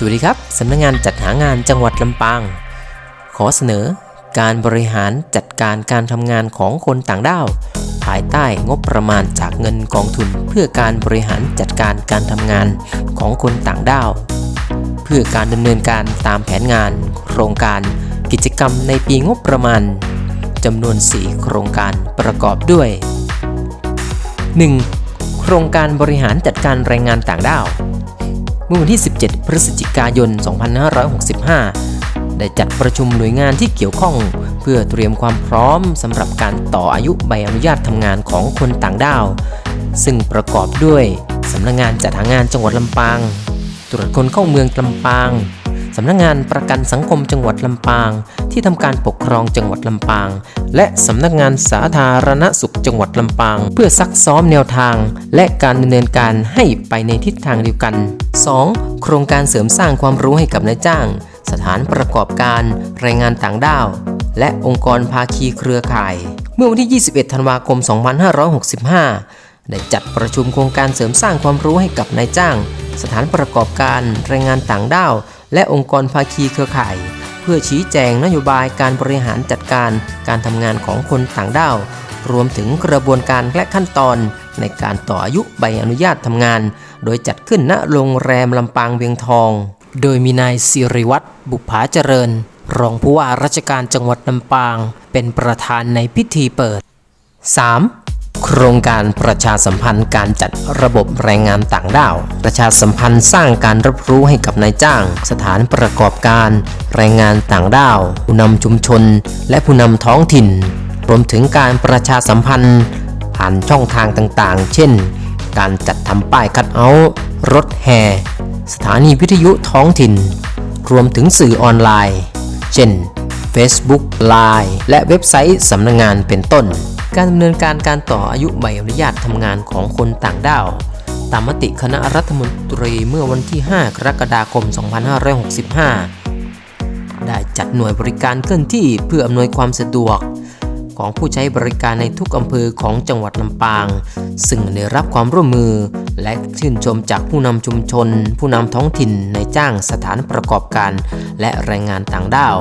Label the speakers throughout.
Speaker 1: สวัสดีครับ สำนักงานจัดหางานจังหวัดลำปาง ขอเสนอการบริหารจัดการการทำงานของคนต่างด้าว ภายใต้งบประมาณจากเงินกองทุน เพื่อการบริหารจัดการการทำงานของคนต่างด้าว เพื่อการดำเนินการตามแผนงาน โครงการกิจกรรมในปีงบประมาณจำนวน 4 โครงการประกอบด้วย 1. โครงการบริหารจัดการแรงงานต่างด้าว เมื่อวันที่ 17 พฤศจิกายน 2565 ได้จัดประชุมหน่วยงานที่เกี่ยวข้อง เพื่อเตรียมความพร้อมสำหรับการต่ออายุใบอนุญาตทำงานของคนต่างด้าว ซึ่งประกอบด้วยสำนักงานจัดหางานจังหวัดลำปาง ตรวจคนเข้าเมืองลำปาง สำนักงานประกันสังคมจังหวัดลำปาง ที่ทำการปกครองจังหวัดลำปาง และสำนักงานสาธารณสุขจังหวัดลำปาง เพื่อซักซ้อมแนวทาง และการดำเนินการให้ไปในทิศทางเดียวกัน 2. โครงการเสริมสร้างความรู้ให้กับนายจ้าง สถานประกอบการแรงงานต่างด้าว และองค์กรภาคีเครือข่าย เมื่อวันที่ 21 ธันวาคม 2565ได้จัดประชุมโครงการเสริมสร้างความรู้ให้กับนายจ้าง สถานประกอบการแรงงานต่างด้าว และองค์กรภาคีเครือข่าย เพื่อชี้แจงนโยบายการบริหารจัดการการทำงานของคนต่างด้าว รวมถึงกระบวนการและขั้นตอน ในการต่ออายุใบอนุญาตทำงาน โดยจัดขึ้นณโรงแรมลำปางเวียงทอง โดยมีนายสิริวัตรบุภาเจริญ รองผู้ว่าราชการจังหวัดลำปาง เป็นประธานในพิธีเปิด 3. โครงการประชาสัมพันธ์การจัดระบบแรงงานต่างด้าว ประชาสัมพันธ์สร้างการรับรู้ให้กับนายจ้าง สถานประกอบการ แรงงานต่างด้าว ผู้นำชุมชน และผู้นำท้องถิ่น รวมถึงการประชาสัมพันธ์ ผ่านช่องทางต่างๆ เช่น การจัดทำป้ายคัดเอาท์รถแห่ สถานีวิทยุท้องถิ่น รวมถึงสื่อออนไลน์ เช่น Facebook Line และเว็บไซต์สำนักงงานเป็นต้น การดำเนินการการต่ออายุใบอนุญาตทำงานของคนต่างด้าว ตามมติคณะรัฐมนตรีเมื่อวันที่ 5 กรกฎาคม 2565 ได้จัดหน่วยบริการเคลื่อนที่เพื่ออำนวยความสะดวก ของผู้ใช้บริการในทุกอำเภอของจังหวัดลำปาง ซึ่งได้รับความร่วมมือ และชื่นชมจากผู้นำชุมชน ผู้นำท้องถิ่นในจ้างสถานประกอบการ และแรงงานต่างด้าว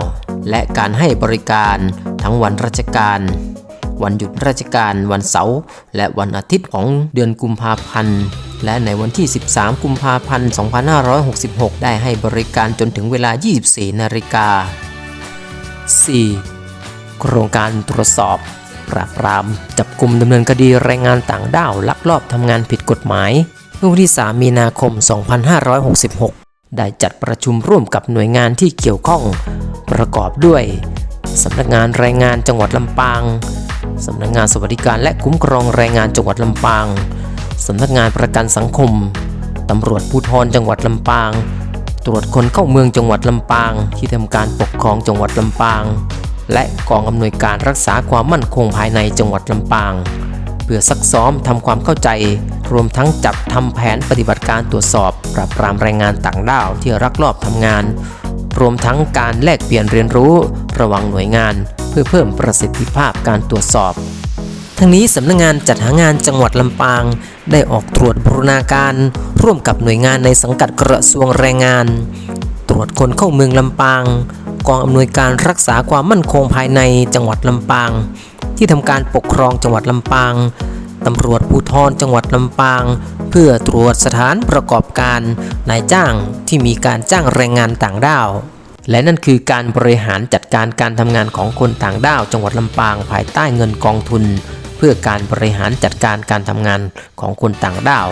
Speaker 1: และการให้บริการทั้งวันราชการ วันหยุดราชการวันเสาร์และวันอาทิตย์ของเดือนกุมภาพันธ์ และในวันที่ 13 กุมภาพันธ์ 2566 ได้ให้บริการจนถึงเวลา 24 นาฬิกา 4. โครงการตรวจสอบปราบปราม จับกลุ่มดำเนินคดีแรงงานต่างด้าวลักลอบทำงานผิดกฎหมายเมื่อวันที่ 3 มีนาคม 2566 ได้จัดประชุมร่วมกับหน่วยงานที่เกี่ยวข้อง ประกอบด้วยสำนักงานแรงงานจังหวัดลำปาง สำนักงานสวัสดิการและคุ้มครองแรงงานจังหวัดลำปาง สำนักงานประกันสังคม ตำรวจภูธรจังหวัดลำปาง ตรวจคนเข้าเมืองจังหวัดลำปาง ที่ทำการปกครองจังหวัดลำปาง และกองอำนวยการรักษาความมั่นคงภายในจังหวัดลำปาง เพื่อซักซ้อมทำความเข้าใจ รวมทั้งจัดทำแผนปฏิบัติการตรวจสอบ ปราบปรามแรงงานต่างด้าวที่รักลอบทำงาน รวมทั้งการแลกเปลี่ยนเรียนรู้ระหว่างหน่วยงาน พื่อเพิ่มประสิทธิภาพการตรวจสอบ ทั้งนี้สำนักงานจัดหางานจังหวัดลำปาง ได้ออกตรวจบูรณาการ ร่วมกับหน่วยงานในสังกัดกระทรวงแรงงาน ตรวจคนเข้าเมืองลำปาง กองอำนวยการรักษาความมั่นคงภายในจังหวัดลำปาง ที่ทำการปกครองจังหวัดลำปางตำรวจภูธรจังหวัดลำปาง เพื่อตรวจสถานประกอบการนายจ้างที่มีการจ้างแรงงานต่างด้าว และนั่นคือการบริหารจัดการการทำงานของคนต่างด้าวจังหวัดลำปางภายใต้เงินกองทุน เพื่อการบริหารจัดการการทำงานของคนต่างด้าว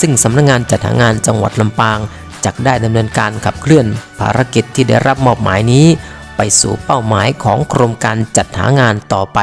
Speaker 1: ซึ่งสำนักงงานจัดหางานจังหวัดลำปางจะได้ดำเนินการขับเคลื่อนภารกิจที่ได้รับมอบหมายนี้ ไปสู่เป้าหมายของโครงการจัดหางานต่อไป